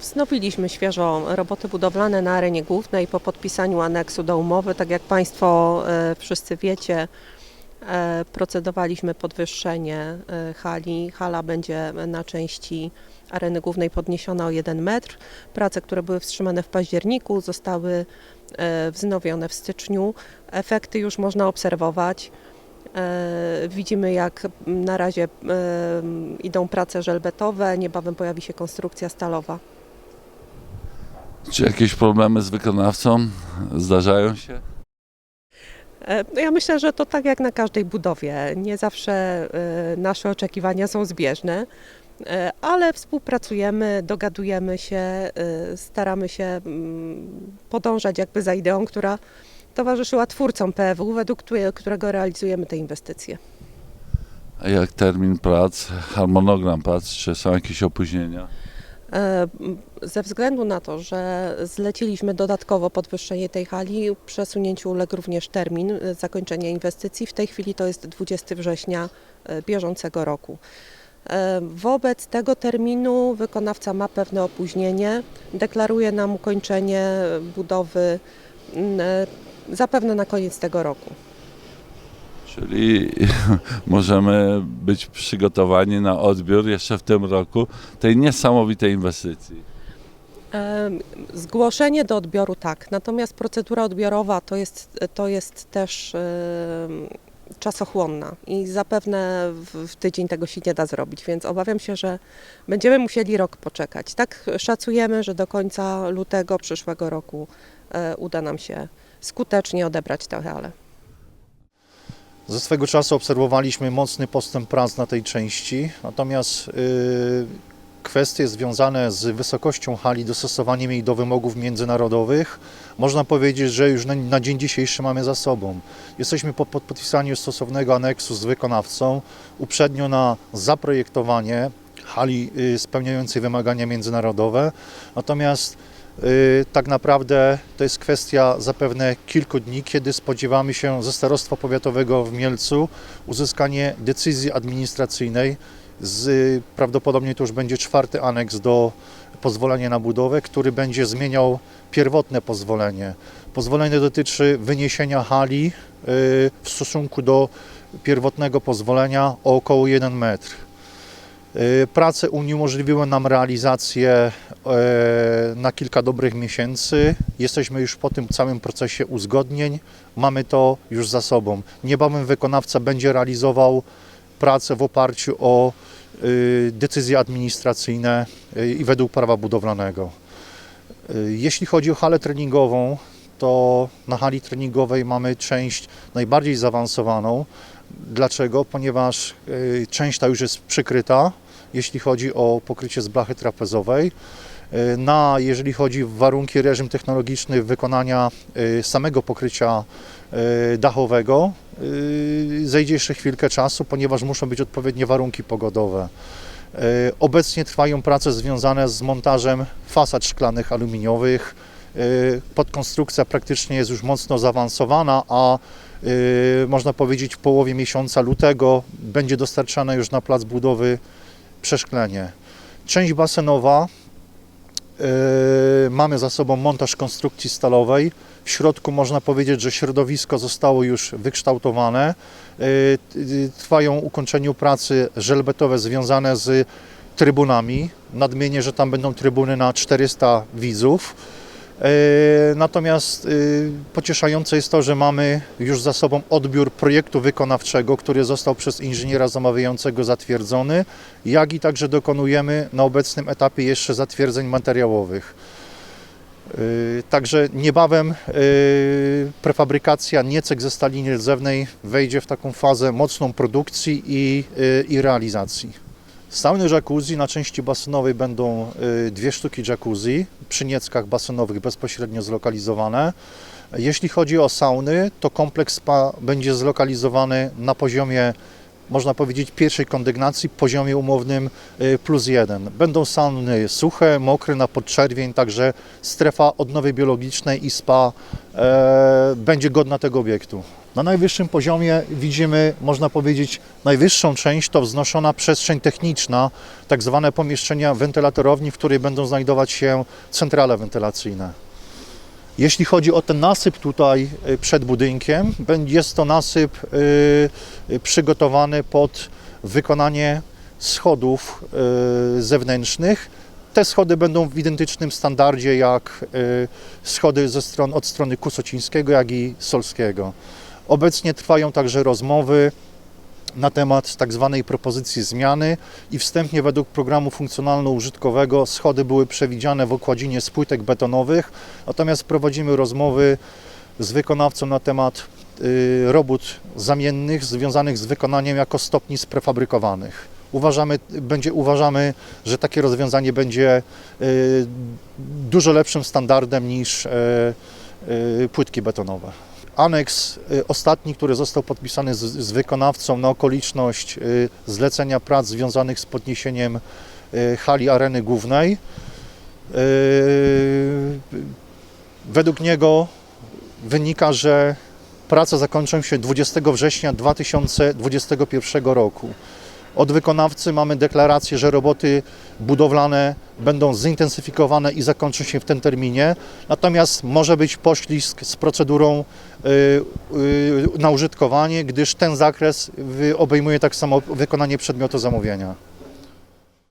Wznowiliśmy świeżo roboty budowlane na arenie głównej po podpisaniu aneksu do umowy. Tak jak Państwo e, wszyscy wiecie, e, procedowaliśmy podwyższenie e, hali. Hala będzie na części areny głównej podniesiona o 1 metr. Prace, które były wstrzymane w październiku, zostały wznowione w styczniu. Efekty już można obserwować. E, Widzimy, jak na razie e, idą prace żelbetowe, niebawem pojawi się konstrukcja stalowa. Czy jakieś problemy z wykonawcą zdarzają się? E, no Ja myślę, że to tak jak na każdej budowie. Nie zawsze nasze oczekiwania są zbieżne, ale współpracujemy, dogadujemy się, staramy się mm, podążać jakby za ideą, która towarzyszyła twórcom PFU, według którego realizujemy te inwestycje. A jak termin prac, harmonogram prac, czy są jakieś opóźnienia? E, Ze względu na to, że zleciliśmy dodatkowo podwyższenie tej hali, przesunięciu uległ również termin e, zakończenia inwestycji. W tej chwili to jest 20 września e, bieżącego roku. Wobec tego terminu wykonawca ma pewne opóźnienie. Deklaruje nam ukończenie budowy zapewne na koniec tego roku. Czyli możemy być przygotowani na odbiór jeszcze w tym roku tej niesamowitej inwestycji. Zgłoszenie do odbioru tak, natomiast procedura odbiorowa to jest, to jest też czasochłonna i zapewne w, w tydzień tego się nie da zrobić, więc obawiam się, że będziemy musieli rok poczekać. Tak szacujemy, że do końca lutego przyszłego roku e, uda nam się skutecznie odebrać tę halę. Ze swego czasu obserwowaliśmy mocny postęp prac na tej części, natomiast y, kwestie związane z wysokością hali, dostosowaniem jej do wymogów międzynarodowych, można powiedzieć, że już na, na dzień dzisiejszy mamy za sobą. Jesteśmy po, po podpisaniu stosownego aneksu z wykonawcą, uprzednio na zaprojektowanie hali y, spełniającej wymagania międzynarodowe, natomiast Tak naprawdę to jest kwestia zapewne kilku dni, kiedy spodziewamy się ze Starostwa Powiatowego w Mielcu uzyskanie decyzji administracyjnej. Z, prawdopodobnie to już będzie czwarty aneks do pozwolenia na budowę, który będzie zmieniał pierwotne pozwolenie. Pozwolenie dotyczy wyniesienia hali y, w stosunku do pierwotnego pozwolenia o około 1 metr. Y, Prace uniemożliwiły nam realizację e, na kilka dobrych miesięcy. Jesteśmy już po tym całym procesie uzgodnień. Mamy to już za sobą. Niebawem wykonawca będzie realizował pracę w oparciu o y, decyzje administracyjne i według prawa budowlanego. Jeśli chodzi o halę treningową, to na hali treningowej mamy część najbardziej zaawansowaną. Dlaczego? Ponieważ część ta już jest przykryta, jeśli chodzi o pokrycie z blachy trapezowej. Y, Na, jeżeli chodzi o warunki, reżim technologiczny wykonania y, samego pokrycia y, dachowego, zejdzie jeszcze chwilkę czasu, ponieważ muszą być odpowiednie warunki pogodowe. Obecnie trwają prace związane z montażem fasad szklanych aluminiowych. Podkonstrukcja praktycznie jest już mocno zaawansowana, a można powiedzieć w połowie miesiąca lutego będzie dostarczane już na plac budowy przeszklenie. Część basenowa y, mamy za sobą montaż konstrukcji stalowej. W środku można powiedzieć, że środowisko zostało już wykształtowane. Y, y, Trwają ukończeniu pracy żelbetowe związane z trybunami. Nadmienię, że tam będą trybuny na 400 widzów. E, Natomiast y, pocieszające jest to, że mamy już za sobą odbiór projektu wykonawczego, który został przez inżyniera zamawiającego zatwierdzony, jak i także dokonujemy na obecnym etapie jeszcze zatwierdzeń materiałowych. Y, Także niebawem prefabrykacja niecek ze stali nierdzewnej wejdzie w taką fazę mocną produkcji i, i realizacji. Sauny jacuzzi na części basenowej będą y, dwie sztuki jacuzzi przy nieckach basenowych bezpośrednio zlokalizowane. Jeśli chodzi o sauny, to kompleks spa będzie zlokalizowany na poziomie, można powiedzieć, pierwszej kondygnacji, poziomie umownym y, plus jeden. Będą sauny suche, mokre na podczerwień, także strefa odnowy biologicznej i spa e, będzie godna tego obiektu. Na najwyższym poziomie widzimy, można powiedzieć, najwyższą część to wznoszona przestrzeń techniczna, tak zwane pomieszczenia wentylatorowni, w której będą znajdować się centrale wentylacyjne. Jeśli chodzi o ten nasyp tutaj y, przed budynkiem, jest to nasyp y, przygotowany pod wykonanie schodów y, zewnętrznych. Te schody będą w identycznym standardzie jak schody ze stron, od strony Kusocińskiego, jak i Solskiego. Obecnie trwają także rozmowy na temat tak zwanej propozycji zmiany i wstępnie według programu funkcjonalno-użytkowego schody były przewidziane w okładzinie z płytek betonowych, natomiast prowadzimy rozmowy z wykonawcą na temat y, robót zamiennych związanych z wykonaniem jako stopni sprefabrykowanych. Uważamy, będzie, uważamy, że takie rozwiązanie będzie y, dużo lepszym standardem niż y, płytki betonowe. Aneks y, ostatni, który został podpisany z, z wykonawcą na okoliczność y, zlecenia prac związanych z podniesieniem y, hali areny głównej. Według niego wynika, że prace zakończą się 20 września 2021 roku. Od wykonawcy mamy deklarację, że roboty budowlane będą zintensyfikowane i zakończą się w tym terminie. Natomiast może być poślizg z procedurą y, y, na użytkowanie, gdyż ten zakres obejmuje tak samo wykonanie przedmiotu zamówienia.